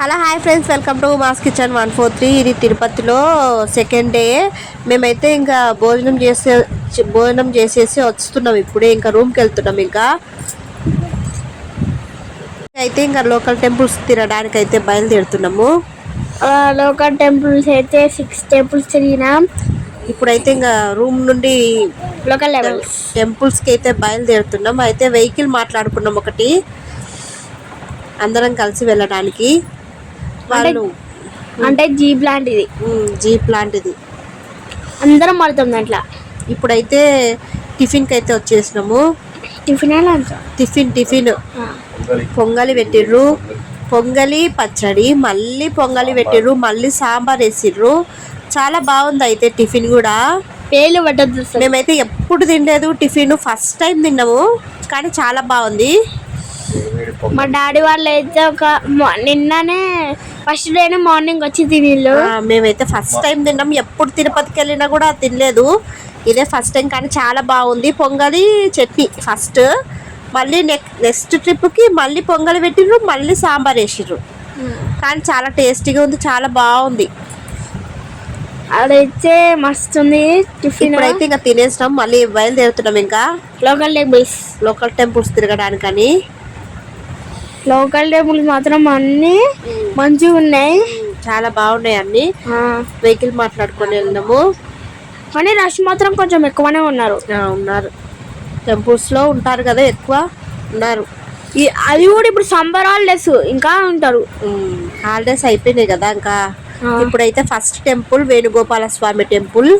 Hello hi friends. Welcome to Mass Kitchen one four three. ఇది తిరుపతిలో second day. మేమైతే ఇంకా భోజనం చేసే భోజనం చేసేసి వస్తున్నాం ఇప్పుడే. ఇంకా రూమ్కి వెళ్తున్నాం ఇంకా. అయితే ఇంకా లోకల్ టెంపుల్స్ తినడానికి అయితే బయలుదేరుతున్నాము లోకల్ టెంపుల్స్ అయితే సిక్స్ టెంపుల్స్ తిరిగినాం. ఇప్పుడైతే ఇంకా రూమ్ నుండి లోకల్ టెంపుల్స్కి అయితే బయలుదేరుతున్నాం. అయితే వెహికల్ మాట్లాడుకున్నాం ఒకటి. అందరం కలిసి వెళ్ళడానికి. వాళ్ళు. అంటే జీప్ లాంటిది. జీప్ లాంటిది. అందరం పడుతుంది దాంట్లో. ఇప్పుడైతే టిఫిన్కి అయితే వచ్చేసినాము. టిఫిన్. Tiffin tiffin. పొంగలి పెట్టిర్రు. పొంగలి పచ్చడి మళ్ళీ పొంగలి పెట్టిర్రు మళ్ళీ సాంబార్ వేసిర్రు. చాలా బాగుంది అయితే టిఫిన్ కూడా. పట్టద్దు అసలు. మేమైతే ఎప్పుడు తినలేదు టిఫిన్ ఫస్ట్ టైం తిన్నాము కానీ చాలా బాగుంది. మా డాడీ వాళ్ళు అయితే ఒక మొ- నిన్ననే ఫస్ట్ డేనే మార్నింగ్ వచ్చి తినిళ్ళు. ఆ, మేమైతే ఫస్ట్ టైం తిన్నాం. ఎప్పుడు తిరుపతికి వెళ్ళినా కూడా తినలేదు. ఇదే ఫస్ట్ టైం కానీ చాలా బాగుంది. Pongali chutney first. మళ్ళీ నెక్ నెక్స్ట్ ట్రిప్కి మళ్ళీ పొంగలి పెట్టిర్రు మళ్ళీ సాంబార్ వేసిర్రు కానీ చాలా టేస్టీగా ఉంది చాలా బాగుంది. అదైతే మస్తుంది టిఫిన్. ఇప్పుడైతే ఇంకా తినేసినాం మళ్ళీ బయలుదేరుతున్నాం ఇంకా. Local temples. లోకల్ టెంపుల్స్ తిరగడానికని. లోకల్ టెంపుల్స్ మాత్రం అన్ని మంచిగా ఉన్నాయి. చాలా బాగున్నాయి అన్ని. వెహికల్ మాట్లాడుకొని వెళ్ళినాము కానీ రష్ మాత్రం కొంచెం ఎక్కువనే ఉన్నారు. ఉన్నారు. టెంపుల్స్లో ఉంటారు కదా ఎక్కువ ఉన్నారు. ఈ- అది కూడా ఇప్పుడు సమ్మర్ హాలిడేస్ ఇంకా ఉంటారు. హాలిడేస్ అయిపోయినాయి కదా ఇంకా. ఇప్పుడైతే first temple Venugopala Swamy temple.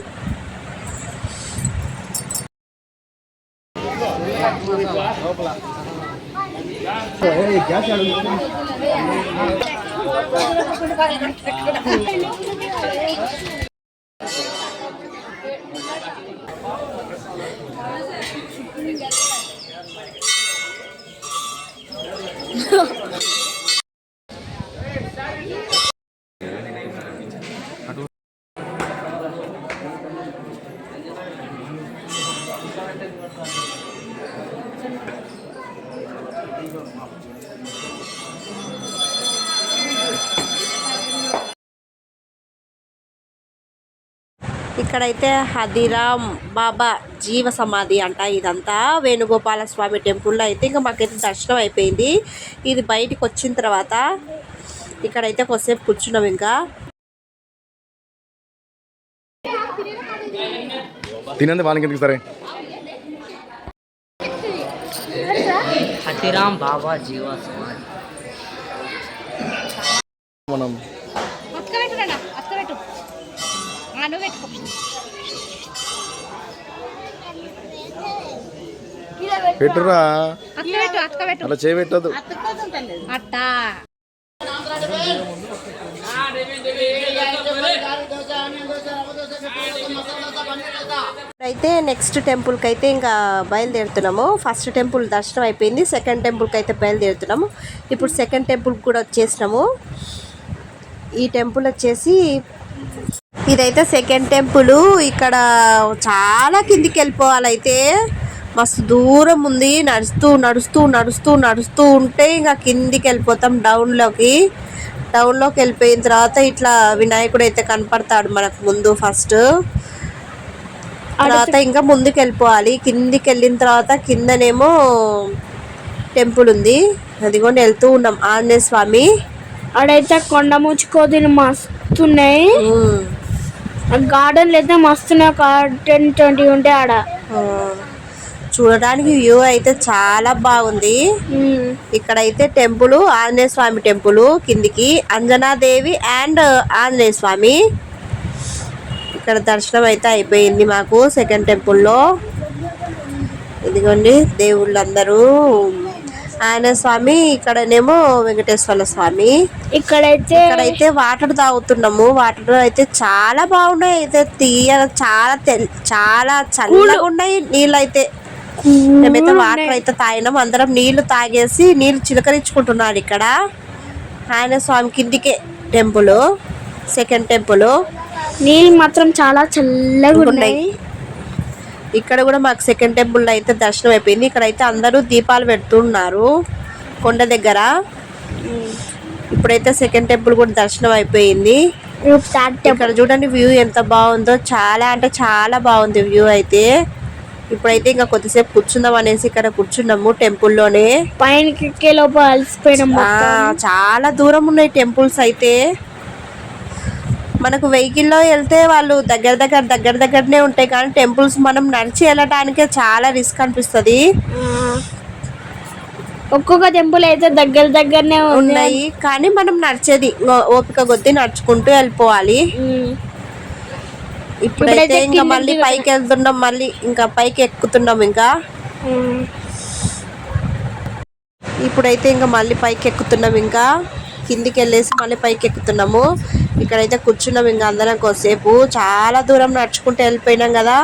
Gas అడుగుతుంది ఇక్కడైతే హదిరామ్ బాబా జీవ సమాధి అంట ఇదంతా. వేణుగోపాల స్వామి టెంపుల్లో అయితే ఇంకా మాకైతే దర్శనం అయిపోయింది. ఇది బయటికి వచ్చిన తర్వాత ఇక్కడైతే కొద్దిసేపు కూర్చున్నాం ఇంకా. తినండి వాళ్ళకి ఎందుకు సరే? హతిరామ్ బాబా జీవ సమాధి. మనం పెట్టురా. అలా చేయబెట్టదు అయితే నెక్స్ట్ టెంపుల్కి అయితే ఇంకా బయలుదేరుతున్నాము. ఫస్ట్ టెంపుల్ దర్శనం అయిపోయింది. సెకండ్ టెంపుల్కి అయితే బయలుదేరుతున్నాము. ఇప్పుడు సెకండ్ టెంపుల్కి కూడా వచ్చేసినాము. ఈ టెంపుల్ వచ్చేసి ఇదైతే సెకండ్ టెంపుల్ ఇక్కడ చాలా కిందికి వెళ్ళిపోవాలైతే మస్తు దూరం ఉంది. నడుస్తూ నడుస్తూ నడుస్తూ నడుస్తూ ఉంటే ఇంకా కిందికి వెళ్ళిపోతాం డౌన్లోకి డౌన్లోకి వెళ్ళిపోయిన తర్వాత ఇట్లా వినాయకుడు అయితే కనపడతాడు మనకు ముందు ఫస్ట్ తర్వాత ఇంకా ముందుకు వెళ్ళిపోవాలి కిందికి వెళ్ళిన తర్వాత కిందనేమో టెంపుల్ ఉంది. అదిగోండి వెళ్తూ ఉన్నాం. ఆంజనేయ స్వామి. ఆడైతే కొండ ముచ్చుకోదిని మస్తున్నాయి. గార్డెన్లు అయితే మస్తున్నాయి టెన్ ట్వంటీ ఉంటే ఆడ. చూడడానికి వ్యూ అయితే చాలా బాగుంది. ఇక్కడైతే టెంపుల్ ఆంజనేయ స్వామి టెంపుల్ కిందికి అంజనాదేవి అండ్ ఆంజనేయ స్వామి. ఇక్కడ దర్శనం అయితే అయిపోయింది మాకు సెకండ్ టెంపుల్లో ఇదిగోండి దేవుళ్ళందరూ ఆంజనేయ స్వామి ఇక్కడనేమో వెంకటేశ్వర స్వామి. ఇక్కడైతే ఇక్కడైతే వాటర్ తాగుతున్నాము. వాటర్ అయితే చాలా బాగున్నాయి. అయితే తీయ చాలా చాలా చల్లగా ఉన్నాయి నీళ్ళు అయితే మేమైతే వాటర్ అయితే తాగినాం. అందరం నీళ్ళు తాగేసి నీళ్ళు చిలకరించుకుంటున్నారు ఇక్కడ. ఆయన స్వామి కిందికే టెంపుల్ సెకండ్ టెంపుల్. నీళ్ళు మాత్రం చాలా చల్లగా ఉన్నాయి. ఇక్కడ కూడా మాకు సెకండ్ టెంపుల్ అయితే దర్శనం అయిపోయింది. ఇక్కడ అయితే అందరూ దీపాలు పెడుతున్నారు కొండ దగ్గర. ఇప్పుడైతే సెకండ్ టెంపుల్ కూడా దర్శనం అయిపోయింది. ఇక్కడ చూడండి వ్యూ ఎంత బాగుందో. చాలా అంటే చాలా బాగుంది వ్యూ అయితే. ఇప్పుడైతే ఇంకా కొద్దిసేపు కూర్చుందాం అనేసి ఇక్కడ కూర్చున్నాము టెంపుల్లోనే మొత్తం. చాలా దూరం ఉన్నాయి టెంపుల్స్ అయితే. మనకు వెహికల్లో వెళ్తే వాళ్ళు దగ్గర దగ్గర దగ్గర దగ్గరనే ఉంటాయి. కానీ టెంపుల్స్ మనం నడిచి వెళ్ళటానికే చాలా రిస్క్ అనిపిస్తుంది. ఒక్కొక్క టెంపుల్ అయితే దగ్గర దగ్గరనే ఉన్నాయి. కానీ మనం నడిచేది ఓపిక కొద్దీ నడుచుకుంటూ వెళ్ళిపోవాలి. ఇప్పుడైతే ఇంకా మళ్ళీ పైకి వెళ్తున్నాం మళ్ళీ ఇంకా పైకి ఎక్కుతున్నాం ఇంకా. ఇప్పుడైతే ఇంకా మళ్ళీ పైకి ఎక్కుతున్నాం ఇంకా. కిందికి వెళ్ళేసి మళ్ళీ పైకి ఎక్కుతున్నాము ఇక్కడైతే కూర్చున్నాం ఇంకా అందరం కొద్దిసేపు. చాలా దూరం నడుచుకుంటూ వెళ్ళిపోయినాం కదా.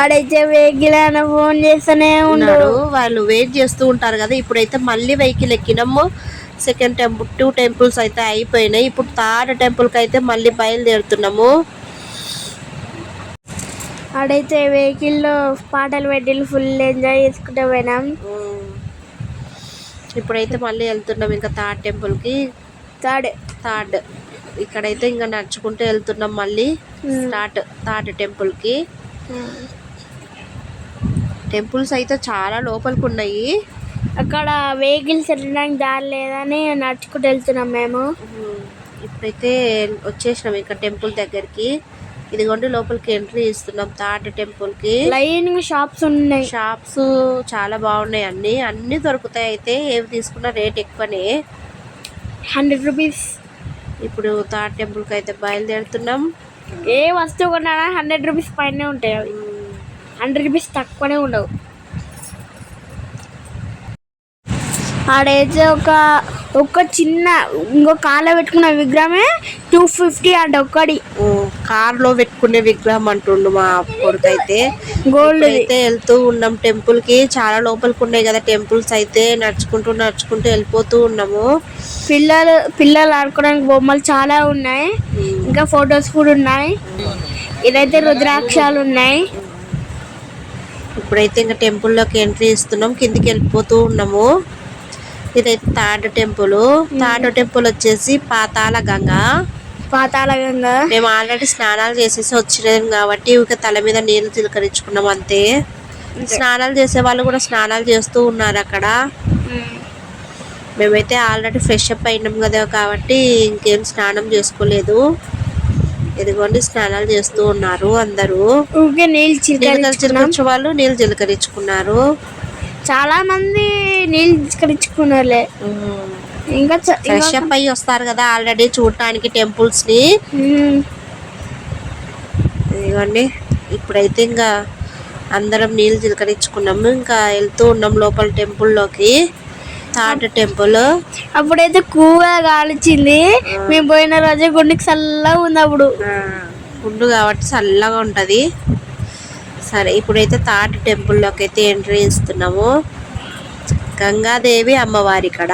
ఆడైతే వెహికల్ అయినా ఫోన్ చేస్తూనే ఉన్నారు. వాళ్ళు వెయిట్ చేస్తూ ఉంటారు కదా. ఇప్పుడైతే మళ్ళీ వెహికల్ ఎక్కినాము. సెకండ్ టెంపుల్ టూ టెంపుల్స్ అయితే అయిపోయినాయి. ఇప్పుడు థర్డ్ టెంపుల్కి అయితే మళ్ళీ బయలుదేరుతున్నాము. ఆడైతే వెహికల్లో పాటలు పెట్టి ఫుల్ ఎంజాయ్ చేసుకుంటూ పోయినాం. ఇప్పుడైతే మళ్ళీ వెళ్తున్నాం ఇంకా థర్డ్ టెంపుల్కి. థర్డ్. థర్డ్. ఇక్కడైతే ఇంకా నడుచుకుంటూ వెళ్తున్నాం మళ్ళీ స్టార్ట్ థర్డ్ టెంపుల్కి. టెంపుల్స్ అయితే చాలా లోపలికి ఉన్నాయి. అక్కడ వెహికల్స్ వెళ్ళడానికి దారి లేదని నడుచుకుంటూ వెళ్తున్నాం మేము. ఇప్పుడైతే వచ్చేసినాం ఇంకా టెంపుల్ దగ్గరికి. ఇదిగోండి లోపలికి ఎంట్రీ ఇస్తున్నాం. థర్డ్ టెంపుల్కి. లైన్ షాప్స్ ఉన్నాయి. షాప్స్ చాలా బాగున్నాయి అన్ని. అన్ని దొరుకుతాయి అయితే. ఏవి తీసుకున్నా రేట్ ఎక్కువనే. హండ్రెడ్ రూపీస్ ఇప్పుడు థర్డ్ టెంపుల్కి అయితే బయలుదేరుతున్నాం. ఏ వస్తువు కొన్నా హండ్రెడ్ రూపీస్ పైనే ఉంటాయి అవి. హండ్రెడ్ రూపీస్ తక్కువనే ఉండవు. ఆడైతే ఒక ఒక చిన్న ఇంకో కాళ్ళ పెట్టుకున్న విగ్రహమే టూ ఫిఫ్టీ అంట ఒక్కడి కార్లో పెట్టుకునే విగ్రహం అంటుండు మా కొడుకు అయితే గోల్డ్ అయితే వెళ్తూ ఉన్నాం టెంపుల్కి చాలా లోపలికి ఉన్నాయి కదా టెంపుల్స్ అయితే. నడుచుకుంటూ నడుచుకుంటూ వెళ్ళిపోతూ ఉన్నాము. పిల్లలు పిల్లలు ఆడుకోవడానికి బొమ్మలు చాలా ఉన్నాయి. ఇంకా ఫొటోస్ కూడా ఉన్నాయి. ఇదైతే రుద్రాక్షాలు ఉన్నాయి. ఇప్పుడైతే ఇంకా టెంపుల్లోకి ఎంట్రీ ఇస్తున్నాం. కిందికి వెళ్ళిపోతూ ఉన్నాము. ఇదైతే థర్డ్ టెంపుల్. థర్డ్ టెంపుల్ వచ్చేసి పాతాళ గంగ. పాతాళ గంగా. మేము ఆల్రెడీ స్నానాలు చేసేసి వచ్చినాం కాబట్టి ఇక తల మీద నీళ్ళు చిలకరించుకున్నాం అంతే. స్నానాలు చేసే వాళ్ళు కూడా స్నానాలు చేస్తూ ఉన్నారు అక్కడ. మేమైతే ఆల్రెడీ ఫ్రెష్ అప్ అయినాం కదా కాబట్టి ఇంకేం స్నానం చేసుకోలేదు. ఇదిగోండి స్నానాలు చేస్తూ ఉన్నారు అందరూ. నీళ్ళు చిలకరించే వాళ్ళు నీళ్ళు చిలకరించుకున్నారు. చాలా మంది నీళ్ళు చిలకరించుకున్నారులే ఇంకా ఫ్రెష్ అప్ అయ్యి వస్తారు కదా ఆల్రెడీ చూడటానికి టెంపుల్స్ని. ఇప్పుడైతే ఇంకా అందరం నీళ్ళు చిలకరించుకున్నాము. ఇంకా వెళ్తూ ఉన్నాం లోపల టెంపుల్లోకి థర్డ్ టెంపుల్ అప్పుడైతే కూగా కాల్చింది మేము పోయిన రోజే గుండెకి చల్లగా ఉంది అప్పుడు. గుండు కాబట్టి చల్లగా ఉంటుంది. సరే ఇప్పుడైతే థర్డ్ టెంపుల్లోకి అయితే ఎంట్రీ ఇస్తున్నాము. గంగాదేవి అమ్మవారి ఇక్కడ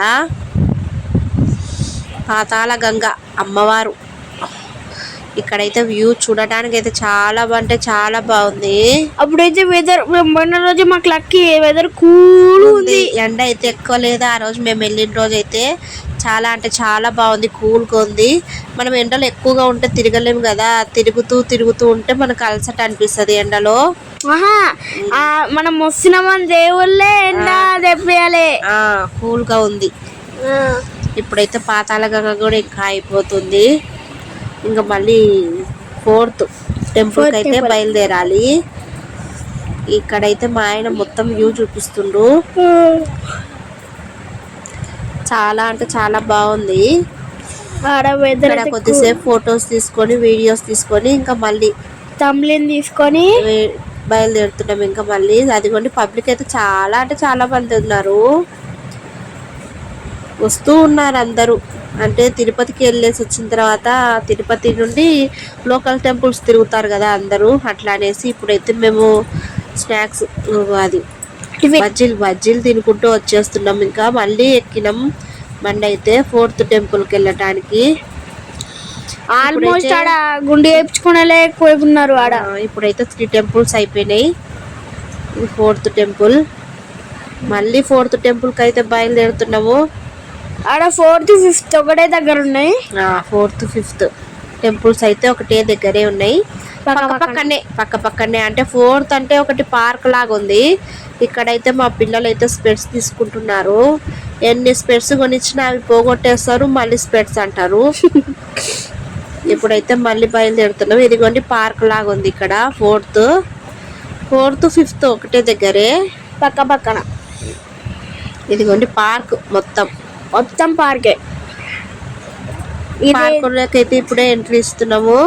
పాతాళ గంగ అమ్మవారు. ఇక్కడైతే వ్యూ చూడటానికి అయితే చాలా అంటే చాలా బాగుంది. అప్పుడైతే వెదర్ పోయిన రోజు మాకు లక్కీ వెదర్ కూల్ ఉంది. ఎండ అయితే ఎక్కువ లేదు ఆ రోజు మేము వెళ్ళిన రోజు అయితే చాలా అంటే చాలా బాగుంది కూల్గా ఉంది. మనం ఎండలు ఎక్కువగా ఉంటే తిరగలేము కదా తిరుగుతూ తిరుగుతూ ఉంటే మనకు అలసట అనిపిస్తుంది ఎండలో. మనం వస్తున్నామని దేవుళ్ళే ఎండ తెప్పియాలి ఆ కూల్గా ఉంది. ఇప్పుడైతే పాతాళ గంగ కూడా ఇంకా అయిపోతుంది. ఇంకా మళ్ళీ ఫోర్త్ టెంపుల్కి అయితే బయలుదేరాలి. ఇక్కడైతే మా ఆయన మొత్తం వ్యూ చూపిస్తుండ్రు చాలా అంటే చాలా బాగుంది. ఇక్కడ కొద్దిసేపు ఫొటోస్ తీసుకొని వీడియోస్ తీసుకొని ఇంకా మళ్ళీ తమ్లిన్ తీసుకొని బయలుదేరుతున్నాం ఇంకా మళ్ళీ. అదిగోండి పబ్లిక్ అయితే చాలా అంటే చాలా మంది ఉన్నారు. వస్తూ ఉన్నారు అందరూ. అంటే తిరుపతికి వెళ్ళేసి వచ్చిన తర్వాత తిరుపతి నుండి లోకల్ టెంపుల్స్ తిరుగుతారు కదా అందరూ. అట్లా అనేసి ఇప్పుడైతే మేము స్నాక్స్ అది బజ్జీలు బజ్జీలు తినుకుంటూ వచ్చేస్తున్నాం ఇంకా. మళ్ళీ ఎక్కినాం. బండి అయితే ఫోర్త్ టెంపుల్కి వెళ్ళటానికి. ఆల్మోస్ట్ ఆడ గుండె వేయించుకునే ఉన్నారు ఆడ ఇప్పుడైతే త్రీ టెంపుల్స్ అయిపోయినాయి. ఇది ఫోర్త్ టెంపుల్ మళ్ళీ ఫోర్త్ టెంపుల్కి అయితే బయలుదేరుతున్నాము. ఆడ ఫోర్త్ ఫిఫ్త్ ఒకటే దగ్గర ఉన్నాయి. ఫోర్త్ ఫిఫ్త్ టెంపుల్స్ అయితే ఒకటే దగ్గరే ఉన్నాయి. పక్క పక్క పక్కనే. పక్క పక్కనే. అంటే ఫోర్త్ అంటే ఒకటి పార్క్ లాగా ఉంది. ఇక్కడైతే మా పిల్లలు అయితే స్పెట్స్ తీసుకుంటున్నారు. ఎన్ని స్పెట్స్ కొనిచ్చినా అవి పోగొట్టేస్తారు మళ్ళీ స్పెట్స్ అంటారు. ఇప్పుడైతే మళ్ళీ బయలుదేరుతున్నాం ఇదిగోండి పార్క్ లాగా ఉంది ఇక్కడ ఫోర్త్. ఫోర్త్ ఫిఫ్త్ ఒకటే దగ్గరే పక్క పక్కన. ఇదిగోండి పార్క్ మొత్తం. మొత్తం పార్కే. ఇది పార్క్ అయితే ఇప్పుడే ఎంట్రీ ఇస్తున్నాము.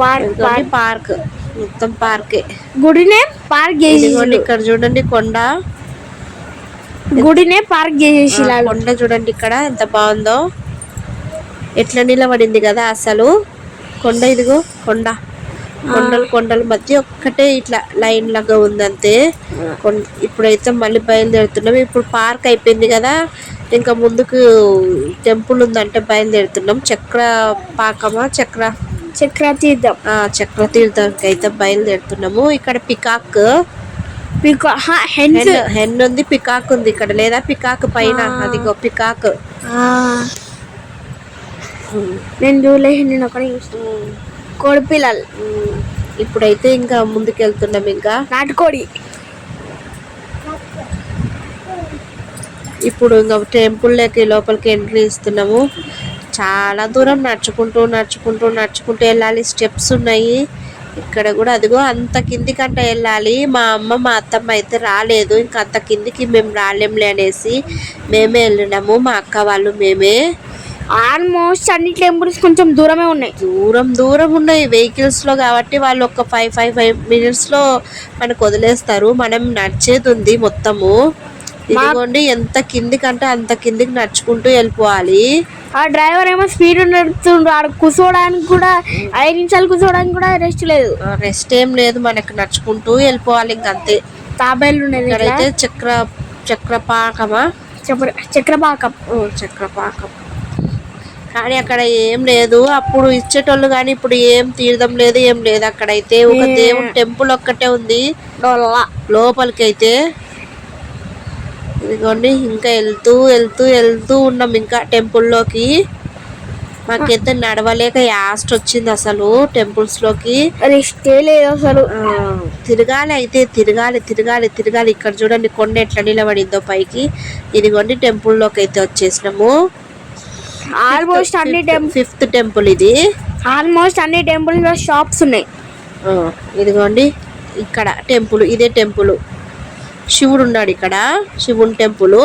Park park. మొత్తం పార్కే. గుడినే పార్క్ ఇదిగోండి చేసి ఇక్కడ చూడండి కొండ. గుడినే పార్క్ చేసేసి కొండ చూడంండి ఇక్కడ ఎంత బాగుందో. ఎట్లా నిలబడింది కదా అసలు? కొండ ఇదిగో కొండ. కొండలు కొండల మధ్య ఒక్కటే ఇట్లా లైన్ లాగా ఉందంతే. ఇప్పుడైతే మళ్ళీ బయలుదేరుతున్నాం. ఇప్పుడు పార్క్ అయిపోయింది కదా. ఇంకా ముందుకు టెంపుల్ ఉందంటే బయలుదేరుతున్నాం. చక్ర పాకమా చక్ర? చక్ర తీర్థం ఆ, చక్ర తీర్థంకి అయితే బయలుదేరుతున్నాము. ఇక్కడ పికాక్. హెన్ ఉంది పికాక్ ఉంది ఇక్కడ. లేదా పికాక్ పైన. అదిగో పికాక్. నేను చూడలేదు నేను ఒకటి చూస్తాను కోడి పిల్లలు ఇప్పుడైతే ఇంకా ముందుకెళ్తున్నాం ఇంకా. నాటుకోడి. ఇప్పుడు ఇంకా టెంపుల్లోకి లోపలికి ఎంట్రీ ఇస్తున్నాము. చాలా దూరం నడుచుకుంటూ నడుచుకుంటూ నడుచుకుంటూ వెళ్ళాలి. స్టెప్స్ ఉన్నాయి. ఇక్కడ కూడా అదిగో అంత కిందికంట వెళ్ళాలి. మా అమ్మ మా అత్తమ్మ అయితే రాలేదు. ఇంకా అంత కిందికి మేము రాలేంలే అనేసి మేమే వెళ్ళినాము. మా అక్క వాళ్ళు మేమే. ఆల్మోస్ట్ అన్ని టెంపుల్స్ కొంచెం దూరమే ఉన్నాయి. దూరం దూరం ఉన్నాయి. వెహికల్స్లో కాబట్టి వాళ్ళు ఒక ఫైవ్ ఫైవ్ ఫైవ్ మినిట్స్లో మనకు వదిలేస్తారు. మనం నడిచేది ఉంది మొత్తము. ఇదిగోండి ఎంత కిందికంటే అంత కిందికి నడుచుకుంటూ వెళ్ళిపోవాలి. ఆ డ్రైవర్ ఏమో స్పీడ్ నడుపుతుండ్రు ఆడ కూర్చోవడానికి కూడా ఐదు నిమిషాలు కూర్చోవడానికి కూడా రెస్ట్ లేదు. రెస్ట్ ఏం లేదు. మనకు నడుచుకుంటూ వెళ్ళిపోవాలి ఇంకంతే తాబేళ్ళు ఉండేది. ఇక్కడైతే చక్ర చక్రపాకమా? చక్ర చక్రపాకం. చక్రపాకం. కానీ అక్కడ ఏం లేదు. అప్పుడు ఇచ్చేటోళ్ళు కానీ ఇప్పుడు ఏం తీర్థం లేదు ఏం లేదు. అక్కడైతే ఒక దేవుని టెంపుల్ ఒక్కటే ఉంది. లోపలికైతే ఇదిగోండి ఇంకా వెళ్తూ వెళ్తూ వెళ్తూ ఉన్నాం ఇంకా టెంపుల్లోకి. మాకైతే నడవలేక యాస్ట్ వచ్చింది అసలు టెంపుల్స్లోకి అసలు. తిరగాలి అయితే తిరగాలి తిరగాలి తిరగాలి. ఇక్కడ చూడండి కొండ ఎట్లా నిలబడిందో పైకి. ఇదిగోండి టెంపుల్లోకి అయితే వచ్చేసినాము. ఆల్మోస్ట్ అన్ని టెంపుల్ ఫిఫ్త్ టెంపుల్ ఇది. ఆల్మోస్ట్ అన్ని టెంపుల్స్లో షాప్స్ ఉన్నాయి. ఇదిగోండి. ఇక్కడ టెంపుల్ ఇదే టెంపుల్ శివుడు ఉన్నాడు ఇక్కడ. శివుని టెంపుల్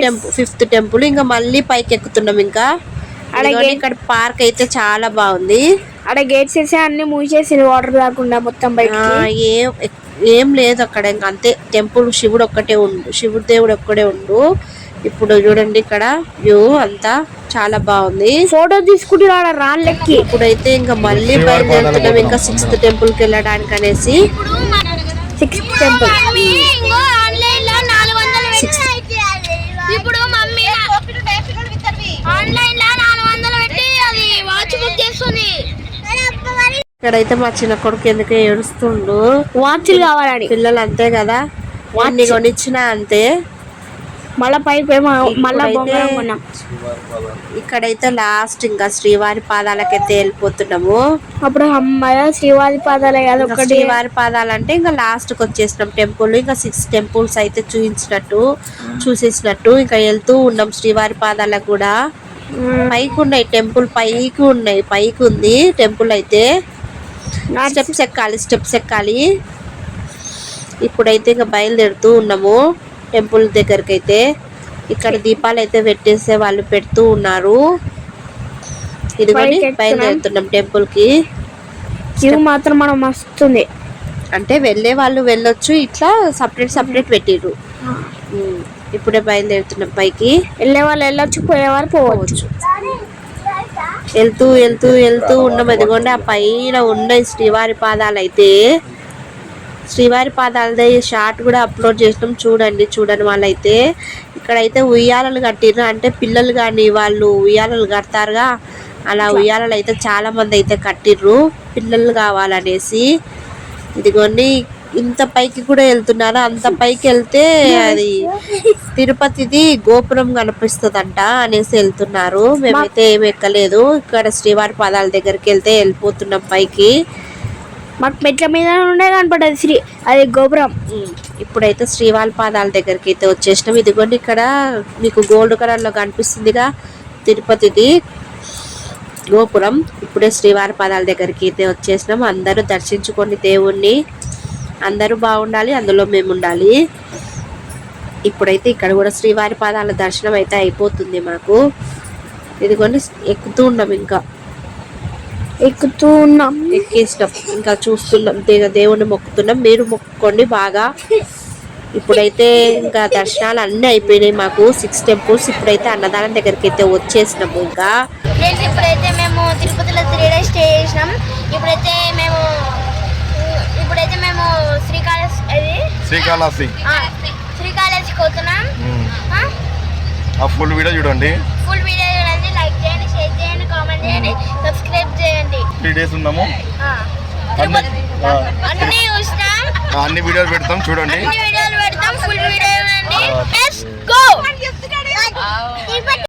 టెంపుల్ ఫిఫ్త్ టెంపుల్ ఇంకా మళ్ళీ పైకి ఎక్కుతున్నాం ఇంకా. gate- ఇక్కడ పార్క్ అయితే చాలా బాగుంది. అక్కడ గేట్స్ వేసి అన్ని మూసేసి వాటర్ రాకుండా మొత్తం ఆ, బయటకి. ఏం ఏం లేదు అక్కడ. ఇంకా అంతే. టెంపుల్ శివుడు ఒక్కటే ఉండు శివుడు దేవుడు ఒక్కడే ఉండు. ఇప్పుడు చూడండి ఇక్కడ వ్యూ అంతా చాలా బాగుంది. ఫోటో తీసుకుంటున్నాడు ఆడ రాళ్ళెక్కి? ఇప్పుడైతే ఇంకా మళ్ళీ బయలుదేరుతున్నాం ఇంకా సిక్స్త్ టెంపుల్కి వెళ్ళడానికి అనేసి. Six temple. ఇప్పుడు మమ్మీ ఆన్లైన్లో నాలుగు వందలు పెట్టి అది వాచ్ బుక్ చేస్తుంది. ఇక్కడైతే మా చిన్న కొడుకు ఎందుకు ఏడుస్తుండు. వాచ్లు కావాలని. పిల్లలు అంతే కదా. వాడిని కొనిచ్చినా అంతే. మళ్ళా పైకి పోయి మ- మళ్ళా బొంగరం కొన్నాం. ఇక్కడైతే లాస్ట్ ఇంకా శ్రీవారి పాదాలకైతే వెళ్ళిపోతున్నాము. అప్పుడు అమ్మాయి శ్రీవారి పాదాలే కదా శ్రీవారి పాదాలు అంటే ఇంకా లాస్ట్కి వచ్చేసినాం టెంపుల్ ఇంకా సిక్స్ టెంపుల్స్ అయితే చూపించినట్టు చూసేసినట్టు ఇంకా వెళ్తూ ఉన్నాం శ్రీవారి పాదాలకు కూడా. పైకి ఉన్నాయి టెంపుల్ పైకి ఉన్నాయి పైకి ఉంది టెంపుల్ అయితే. స్టెప్స్ ఎక్కాలి స్టెప్స్ ఎక్కాలి. ఇప్పుడైతే ఇంకా బయలుదేరుతూ ఉన్నాము. టెంపుల్ దగ్గరికి అయితే ఇక్కడ దీపాలు అయితే పెట్టేసే వాళ్ళు పెడుతూ ఉన్నారు. ఎక్కుతున్నాం. బయలుదేరుతున్నాం టెంపుల్కి క్యూ మాత్రం మనం మస్తుంది అంటే వెళ్ళే వాళ్ళు వెళ్ళొచ్చు ఇట్లా సపరేట్ సపరేట్ పెట్టిర్రు. ఉమ్, ఇప్పుడే బయలుదేరుతున్నాం పైకి. వెళ్ళే వాళ్ళు వెళ్ళొచ్చు పోయేవారు పోవచ్చు. వెళ్తూ వెళ్తూ వెళ్తూ ఉన్నాం. ఇదిగోండి ఆ పైన ఉన్నాయి శ్రీవారి పాదాలు అయితే శ్రీవారి పాదాలదే షార్ట్ కూడా అప్లోడ్ చేసినాం. చూడండి చూడని వాళ్ళైతే. ఇక్కడైతే ఉయ్యాలలు కట్టిర్రు. అంటే పిల్లలు కానీ వాళ్ళు ఉయ్యాలలు కడతారుగా. అలా ఉయ్యాలలు అయితే చాలా మంది అయితే కట్టిర్రు. పిల్లలు కావాలనేసి. ఇదిగోండి ఇంత పైకి కూడా వెళ్తున్నారు? అంత పైకి వెళ్తే అది తిరుపతిది గోపురం కనిపిస్తుందంట అనేసి వెళ్తున్నారు. మేమైతే ఏమి ఎక్కలేదు. ఇక్కడ శ్రీవారి పాదాల దగ్గరికి వెళ్తే వెళ్ళిపోతున్నాం పైకి. మాకు మెట్ల మీద ఉండే కనపడదు శ్రీ అది గోపురం. ఇప్పుడైతే శ్రీవారి పాదాల దగ్గరికి అయితే వచ్చేసినాం. ఇదిగోండి ఇక్కడ మీకు గోల్డ్ కలర్లో కనిపిస్తుందిగా తిరుపతిది గోపురం. ఇప్పుడే శ్రీవారి పాదాల దగ్గరికి అయితే వచ్చేసినాం. అందరూ దర్శించుకోండి దేవుణ్ణి. అందరూ బాగుండాలి అందులో మేము ఉండాలి ఇప్పుడైతే ఇక్కడ కూడా శ్రీవారి పాదాల దర్శనం అయితే అయిపోతుంది మాకు. ఇదిగోండి ఎక్కుతూ ఉన్నాం ఇంకా. ఎక్కుతూ ఉన్నాం. ఎక్కేసినాం. ఇంకా చూస్తున్నాం. దేవుణ్ణి మొక్కుతున్నాం. మీరు మొక్కుకోండి బాగా. ఇప్పుడైతే ఇంకా దర్శనాలు అన్నీ అయిపోయినాయి మాకు. సిక్స్ టెంపుల్స్ ఇప్పుడైతే అన్నదానం దగ్గరికి అయితే వచ్చేసినాము ఇంకా. ఫ్రెండ్స్ ఇప్పుడైతే మేము తిరుపతిలో త్రీ డేస్ స్టే చేసినాం. ఇప్పుడైతే మేము ఇప్పుడైతే మేము శ్రీకాళహస్తి అది? శ్రీకాళహస్తి. శ్రీకాళహస్తికి పోతున్నాం. ఆ? ఆ ఫుల్ వీడియో చూడండి. ఫుల్ వీడియో చేయండి. ఉన్నాము. అన్ని వీడియోలు పెడతాం చూడండి.